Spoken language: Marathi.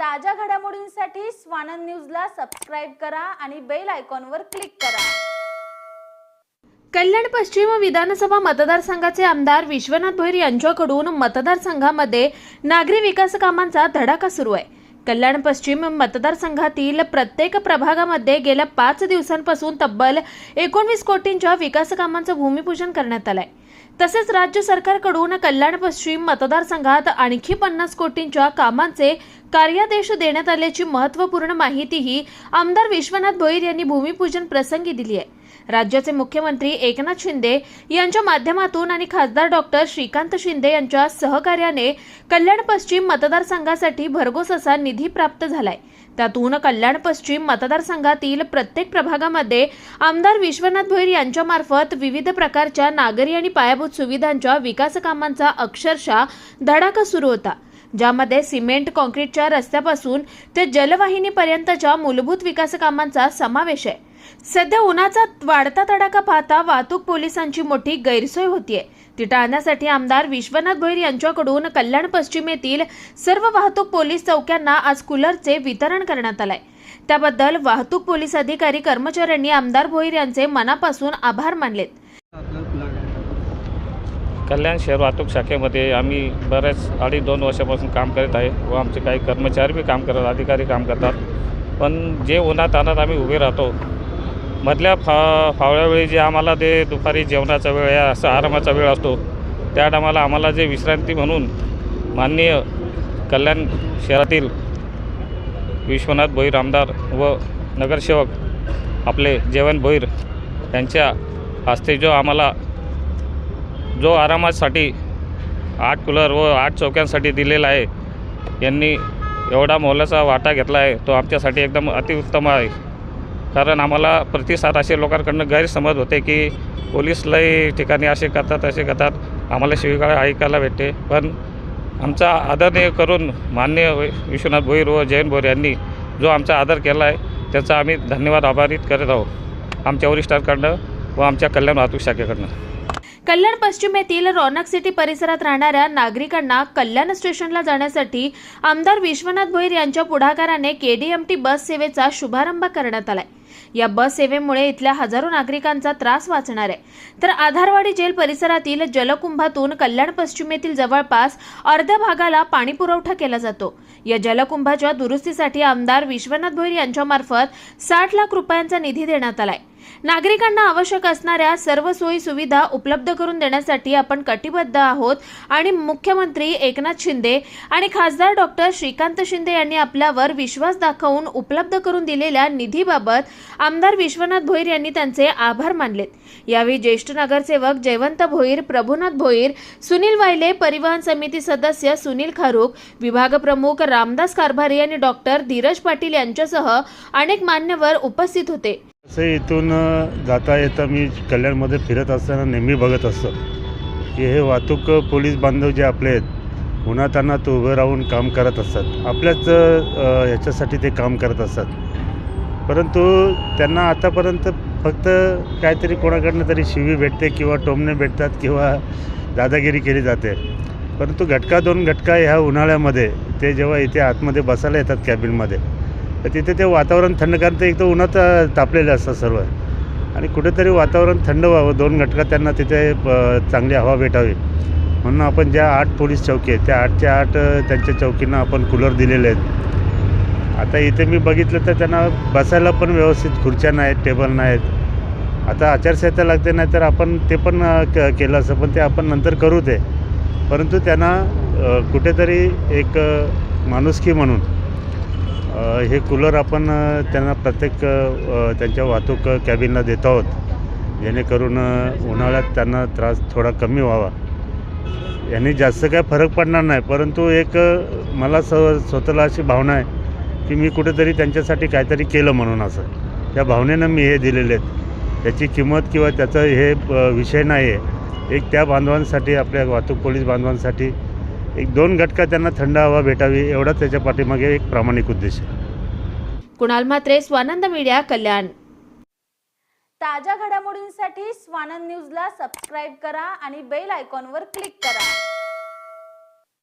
ताज्या घडामोडींसाठी स्वानंद न्यूजला सबस्क्राईब करा आणि बेल आयकॉनवर क्लिक करा. कल्याण पश्चिम विधानसभा मतदारसंघाचे आमदार विश्वनाथ भोईर यांच्याकडून मतदारसंघामध्ये नागरी विकास कामांचा धडाका सुरू आहे. कल्याण पश्चिम मतदारसंघातील प्रत्येक प्रभागामध्ये गेल्या पाच दिवसांपासून तब्बल एकोणवीस कोटींच्या विकास कामांचं भूमिपूजन करण्यात आहे तसेच राज्य सरकारकडून कल्याण पश्चिम मतदारसंघात आणखी पन्नास कोटींच्या कामांचे कार्यादेश देण्यात आल्याची महत्त्वपूर्ण माहितीही आमदार विश्वनाथ भोईर यांनी भूमिपूजन प्रसंगी दिली आहे. राज्याचे मुख्यमंत्री एकनाथ शिंदे यांच्या माध्यमातून आणि खासदार डॉक्टर श्रीकांत शिंदे यांच्या सहकार्याने कल्याण पश्चिम मतदारसंघासाठी भरघोस असा निधी प्राप्त झालाय. त्यातून कल्याण पश्चिम मतदारसंघातील प्रत्येक प्रभागामध्ये आमदार विश्वनाथ भोईर यांच्यामार्फत विविध प्रकारच्या नागरी आणि पायाभूत सुविधांच्या विकासकामांचा अक्षरशः धडाका सुरू होता. ज्यामध्ये सिमेंट कॉन्क्रीटच्या रस्त्यापासून ते जलवाहिनीपर्यंतच्या मूलभूत विकासकामांचा समावेश आहे. सध्या उन्हाचा वाढता तडाखा पाहता वाहतूक पोलिसांची मोठी गैरसोय होतीये. ती टाळण्यासाठी आमदार विश्वनाथ भोईर यांच्याकडून कल्याण पश्चिमेतील सर्व वाहतूक पोलीस चौक्यांना आज कूलरचे वितरण करण्यात आलंय. त्याबद्दल वाहतूक पोलीस अधिकारी कर्मचाऱ्यांनी आमदार भोईर यांचे मनापासून आभार मानलेत. कल्याण शहर वाहतूक शाखेमध्ये आम्ही बऱ्याच अडीच दोन वर्षापासून काम करत आहे व आमचे काही कर्मचारी बी काम करतात अधिकारी काम करतात. पण जे उन्हात आणत आम्ही उभे राहतो मधल्या फा फावळ्यावेळी जे आम्हाला ते दुपारी जेवणाचा वेळ या असं आरामाचा वेळ असतो त्या टायमाला आम्हाला जे विश्रांती म्हणून माननीय कल्याण शहरातील विश्वनाथ भोईर आमदार व नगरसेवक आपले जेवण भोईर यांच्या हस्ते जो आम्हाला जो आरामासाठी आठ कूलर व आठ चौक्यांसाठी दिलेला आहे यांनी एवढा मोलाचा वाटा घेतला आहे तो आमच्यासाठी एकदम अतिउत्तम आहे. कारण आम्हाला प्रतिसाद असे लोकांकडनं गैरसमज होते की पोलीस लई ठिकाणी असे करतात असे करतात. आम्हाला शिवीगाळ ऐकायला भेटते. पण आमचा आदरणीय करून मान्य विश्वनाथ भोईर व जयंत भोईर यांनी जो आमचा आदर केला आहे त्याचा आम्ही धन्यवाद आभारित करत आहोत आमच्या वरिष्ठांकडनं व आमच्या कल्याण वाहतूक शाखेकडनं. कल्याण पश्चिम येथील सिटी परिसरात राहणाऱ्या नागरिकांना कल्याण स्टेशनला जाण्यासाठी आमदार विश्वनाथ भोईर यांच्या पुढाकाराने केडीएमटी बस सेवेचा शुभारंभ करण्यात आलाय. या बस सेवेमुळे इथल्या हजारो नागरिकांचा त्रास वाचणार आहे. तर आधारवाडी जेल परिसरातील जलकुंभातून कल्याण पश्चिमेतील जवळपास अर्ध्या भागाला पाणी पुरवठा केला जातो. या जलकुंभाच्या दुरुस्तीसाठी आमदार विश्वनाथ भोईर यांच्यामार्फत साठ लाख रुपयांचा निधी देण्यात आलाय. नागरिकांना आवश्यक असणाऱ्या सर्व सोयी सुविधा उपलब्ध करून देण्यासाठी आपण कटिबद्ध आहोत. आणि मुख्यमंत्री एकनाथ शिंदे आणि खासदार डॉक्टर श्रीकांत शिंदे यांनी आपल्यावर विश्वास दाखवून उपलब्ध करून दिलेल्या निधीबाबत आमदार विश्वनाथ भोईर यांनी त्यांचे आभार मानलेत. यावेळी ज्येष्ठ नगरसेवक जयवंत भोईर प्रभुनाथ भोईर सुनील वायले परिवहन समिती सदस्य सुनील खारूक विभाग प्रमुख रामदास कारभारी आणि डॉक्टर धीरज पाटील यांच्यासह अनेक मान्यवर उपस्थित होते. असं इथून जाता येता मी कल्याणमध्ये फिरत असताना नेहमी बघत असतो. की हे वाहतूक पोलीस बांधव जे आपले आहेत उन्हातान्हात उभं राहून काम करत असतात. आपल्याच याच्यासाठी ह्याच्यासाठी ते काम करत असतात. परंतु त्यांना आतापर्यंत फक्त काहीतरी कोणाकडनं तरी शिवी भेटते किंवा टोमणे भेटतात किंवा दादागिरी केली जाते. परंतु घटका दोन घटका ह्या उन्हाळ्यामध्ये ते जेव्हा इथे आतमध्ये बसायला येतात कॅबिनमध्ये तर तिथे ते वातावरण थंड कारण ते एक तर उन्हात तापलेलं तापलेले असतात सर्व. आणि कुठेतरी वातावरण थंड व्हावं दोन घटका त्यांना तिथे चांगली हवा भेटावी. म्हणून आपण ज्या आठ पोलीस चौकी आहेत त्या आठच्या आठ त्यांच्या चौकींना आपण कूलर दिलेले आहेत. आता इथे मी बघितलं तर त्यांना बसायला पण व्यवस्थित खुर्च्या नाहीत टेबल नाहीत. आता आचारसंहिता लागते नाही तर आपण ते पण क केलं असं पण ते आपण नंतर करू ते. परंतु त्यांना कुठेतरी एक माणुसकी म्हणून हे कूलर आपण त्यांना प्रत्येक त्यांच्या वाहतूक कॅबिनला देत आहोत. जेणेकरून उन्हाळ्यात त्यांना त्रास थोडा कमी व्हावा. यांनी जास्त काय फरक पडणार नाही परंतु एक मला स स्वतःला अशी भावना आहे की मी कुठेतरी त्यांच्यासाठी काहीतरी केलं म्हणून असं. त्या भावनेनं मी हे दिलेले आहेत. त्याची किंमत किंवा त्याचं हे विषय नाही आहे एक त्या बांधवांसाठी आपल्या वाहतूक पोलीस बांधवांसाठी एक दोन घटका त्यांना थंड हवा भेटावी एवढा त्याच्या पाठीमागे एक प्रामाणिक उद्देश आहे. कुणाल म्हात्रे स्वानंद मीडिया कल्याण. ताज्या घडामोडींसाठी स्वानंद न्यूजला सबस्क्राईब करा आणि बेल आयकॉनवर क्लिक करा.